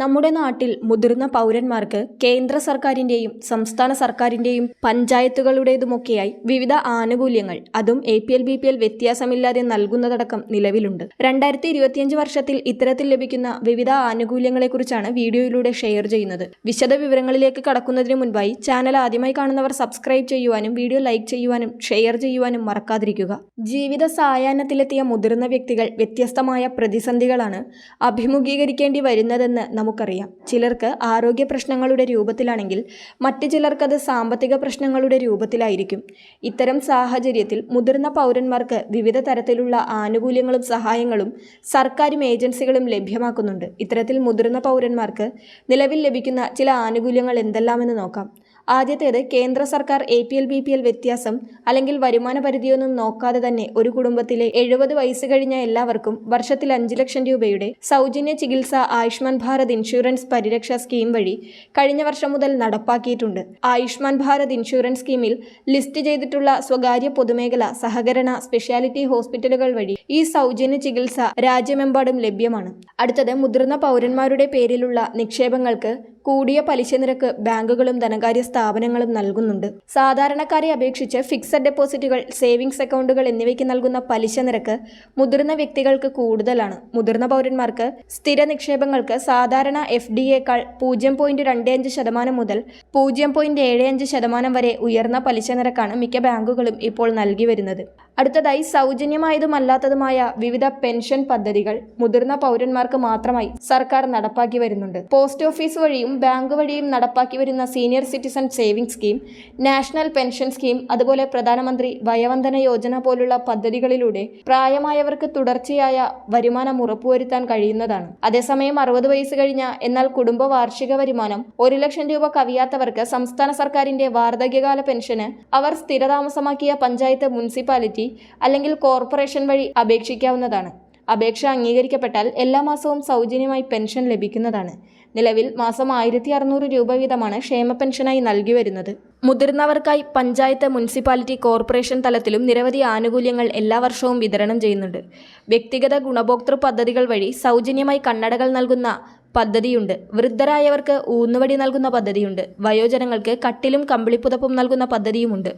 നമ്മുടെ നാട്ടിൽ മുതിർന്ന പൗരന്മാർക്ക് കേന്ദ്ര സർക്കാരിന്റെയും സംസ്ഥാന സർക്കാരിന്റെയും പഞ്ചായത്തുകളുടേതുമൊക്കെയായി വിവിധ ആനുകൂല്യങ്ങൾ. അതും A P L B P L വ്യത്യാസമില്ലാതെ നൽകുന്നതടക്കം നിലവിലുണ്ട്. രണ്ടായിരത്തി ഇരുപത്തിയഞ്ച് വർഷത്തിൽ ഇത്തരത്തിൽ ലഭിക്കുന്ന വിവിധ ആനുകൂല്യങ്ങളെക്കുറിച്ചാണ് വീഡിയോയിലൂടെ ഷെയർ ചെയ്യുന്നത്. വിശദ വിവരങ്ങളിലേക്ക് കടക്കുന്നതിന് മുൻപായി ചാനൽ ആദ്യമായി കാണുന്നവർ സബ്സ്ക്രൈബ് ചെയ്യുവാനും വീഡിയോ ലൈക്ക് ചെയ്യുവാനും ഷെയർ ചെയ്യുവാനും മറക്കാതിരിക്കുക. ജീവിത സായാഹ്നത്തിലെത്തിയ മുതിർന്ന വ്യക്തികൾ വ്യത്യസ്തമായ പ്രതിസന്ധികളാണ് അഭിമുഖീകരിക്കേണ്ടി വരുന്നതെന്ന് നമുക്കറിയാം. ചിലർക്ക് ആരോഗ്യ പ്രശ്നങ്ങളുടെ രൂപത്തിലാണെങ്കിൽ മറ്റു ചിലർക്കത് സാമ്പത്തിക പ്രശ്നങ്ങളുടെ രൂപത്തിലായിരിക്കും. ഇത്തരം സാഹചര്യത്തിൽ മുതിർന്ന പൗരന്മാർക്ക് വിവിധ തരത്തിലുള്ള ആനുകൂല്യങ്ങളും സഹായങ്ങളും സർക്കാരും ഏജൻസികളും ലഭ്യമാക്കുന്നുണ്ട്. ഇത്തരത്തിൽ മുതിർന്ന പൗരന്മാർക്ക് നിലവിൽ ലഭിക്കുന്ന ചില ആനുകൂല്യങ്ങൾ എന്തെല്ലാമെന്ന് നോക്കാം. ആദ്യത്തേത് കേന്ദ്ര സർക്കാർ A P L B P L വ്യത്യാസം അല്ലെങ്കിൽ വരുമാന പരിധിയൊന്നും നോക്കാതെ തന്നെ ഒരു കുടുംബത്തിലെ എഴുപത് വയസ്സ് കഴിഞ്ഞ എല്ലാവർക്കും വർഷത്തിൽ അഞ്ച് ലക്ഷം രൂപയുടെ സൗജന്യ ചികിത്സ ആയുഷ്മാൻ ഭാരത് ഇൻഷുറൻസ് പരിരക്ഷാ സ്കീം വഴി കഴിഞ്ഞ വർഷം മുതൽ നടപ്പാക്കിയിട്ടുണ്ട്. ആയുഷ്മാൻ ഭാരത് ഇൻഷുറൻസ് സ്കീമിൽ ലിസ്റ്റ് ചെയ്തിട്ടുള്ള സ്വകാര്യ പൊതുമേഖല സഹകരണ സ്പെഷ്യാലിറ്റി ഹോസ്പിറ്റലുകൾ വഴി ഈ സൗജന്യ ചികിത്സ രാജ്യമെമ്പാടും ലഭ്യമാണ്. അടുത്തത് മുതിർന്ന പൗരന്മാരുടെ പേരിലുള്ള നിക്ഷേപങ്ങൾക്ക് കൂടിയ പലിശ നിരക്ക് ബാങ്കുകളും ധനകാര്യ സ്ഥാപനങ്ങളും നൽകുന്നുണ്ട്. സാധാരണക്കാരെ അപേക്ഷിച്ച് ഫിക്സഡ് ഡെപ്പോസിറ്റുകൾ സേവിങ്സ് അക്കൗണ്ടുകൾ എന്നിവയ്ക്ക് നൽകുന്ന പലിശ നിരക്ക് മുതിർന്ന വ്യക്തികൾക്ക് കൂടുതലാണ്. മുതിർന്ന പൗരന്മാർക്ക് സ്ഥിര നിക്ഷേപങ്ങൾക്ക് സാധാരണ എഫ് ഡിയേക്കാൾ പൂജ്യം പോയിന്റ് രണ്ട് അഞ്ച് ശതമാനം മുതൽ പൂജ്യം പോയിന്റ് ഏഴ് അഞ്ച് ശതമാനം വരെ ഉയർന്ന പലിശ നിരക്കാണ് മിക്ക ബാങ്കുകളും ഇപ്പോൾ നൽകി വരുന്നത്. അടുത്തതായി സൗജന്യമായതുമല്ലാത്തതുമായ വിവിധ പെൻഷൻ പദ്ധതികൾ മുതിർന്ന പൗരന്മാർക്ക് മാത്രമായി സർക്കാർ നടപ്പാക്കി വരുന്നുണ്ട്. പോസ്റ്റ് ഓഫീസ് വഴിയും ബാങ്ക് വഴിയും നടപ്പാക്കി വരുന്ന senior citizen saving scheme national pension scheme അതുപോലെ പ്രധാനമന്ത്രി വയവന്ദന യോജന പോലുള്ള പദ്ധതികളിലൂടെ പ്രായമായവർക്ക് തുടർച്ചയായ വരുമാനം ഉറപ്പുവരുത്താൻ കഴിയുന്നതാണ്. അതേസമയം അറുപത് വയസ്സ് കഴിഞ്ഞ എന്നാൽ കുടുംബ വാർഷിക വരുമാനം ഒരു ലക്ഷം രൂപ കവിയാത്തവർക്ക് സംസ്ഥാന സർക്കാരിന്റെ വാർദ്ധക്യകാല പെൻഷന് അവർ സ്ഥിരതാമസമാക്കിയ പഞ്ചായത്ത് മുനിസിപ്പാലിറ്റി അല്ലെങ്കിൽ കോർപ്പറേഷൻ വഴി അപേക്ഷിക്കാവുന്നതാണ്. അപേക്ഷ അംഗീകരിക്കപ്പെട്ടാൽ എല്ലാ മാസവും സൗജന്യമായി പെൻഷൻ ലഭിക്കുന്നതാണ്. നിലവിൽ മാസം ആയിരത്തി അറുന്നൂറ് രൂപ വീതമാണ് ക്ഷേമ പെൻഷനായി നൽകി വരുന്നത്. മുതിർന്നവർക്കായി പഞ്ചായത്ത് മുനിസിപ്പാലിറ്റി കോർപ്പറേഷൻ തലത്തിലും നിരവധി ആനുകൂല്യങ്ങൾ എല്ലാ വർഷവും വിതരണം ചെയ്യുന്നുണ്ട്. വ്യക്തിഗത ഗുണഭോക്തൃ പദ്ധതികൾ വഴി സൗജന്യമായി കണ്ണടകൾ നൽകുന്ന പദ്ധതിയുണ്ട്. വൃദ്ധരായവർക്ക് ഊന്നുവടി നൽകുന്ന പദ്ധതിയുണ്ട്. വയോജനങ്ങൾക്ക് കട്ടിലും കമ്പിളിപ്പുതപ്പും നൽകുന്ന പദ്ധതിയുമുണ്ട്.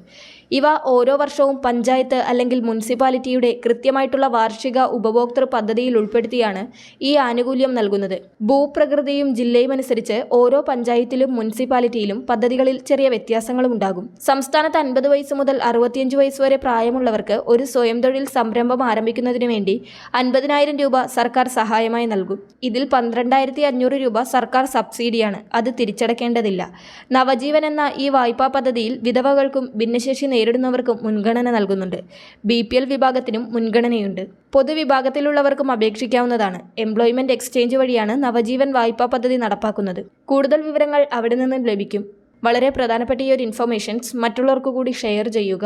ഇവ ഓരോ വർഷവും പഞ്ചായത്ത് അല്ലെങ്കിൽ മുനിസിപ്പാലിറ്റിയുടെ കൃത്യമായിട്ടുള്ള വാർഷിക ഉപഭോക്തൃ പദ്ധതിയിൽ ഉൾപ്പെടുത്തിയാണ് ഈ ആനുകൂല്യം നൽകുന്നത്. ഭൂപ്രകൃതിയും ജില്ലയും അനുസരിച്ച് ഓരോ പഞ്ചായത്തിലും മുനിസിപ്പാലിറ്റിയിലും പദ്ധതികളിൽ ചെറിയ വ്യത്യാസങ്ങളും ഉണ്ടാകും. സംസ്ഥാനത്ത് അൻപത് വയസ്സ് മുതൽ അറുപത്തിയഞ്ച് വയസ്സ് വരെ പ്രായമുള്ളവർക്ക് ഒരു സ്വയം തൊഴിൽ സംരംഭം ആരംഭിക്കുന്നതിന് വേണ്ടി അൻപതിനായിരം രൂപ സർക്കാർ സഹായമായി നൽകും. ഇതിൽ പന്ത്രണ്ടായിരത്തി അഞ്ഞൂറ് രൂപ സർക്കാർ സബ്സിഡിയാണ്. അത് തിരിച്ചടക്കേണ്ടതില്ല. നവജീവൻ എന്ന ഈ വായ്പാ പദ്ധതിയിൽ വിധവകൾക്കും ഭിന്നശേഷി നേരിടുന്നവർക്കും മുൻഗണന നൽകുന്നുണ്ട്. ബി പി എൽ വിഭാഗത്തിനും മുൻഗണനയുണ്ട്. പൊതുവിഭാഗത്തിലുള്ളവർക്കും അപേക്ഷിക്കാവുന്നതാണ്. എംപ്ലോയ്മെന്റ് എക്സ്ചേഞ്ച് വഴിയാണ് നവജീവൻ വായ്പാ പദ്ധതി നടപ്പാക്കുന്നത്. കൂടുതൽ വിവരങ്ങൾ അവിടെ നിന്നും ലഭിക്കും. വളരെ പ്രധാനപ്പെട്ട ഈ ഒരു ഇൻഫർമേഷൻസ് മറ്റുള്ളവർക്കു കൂടി ഷെയർ ചെയ്യുക.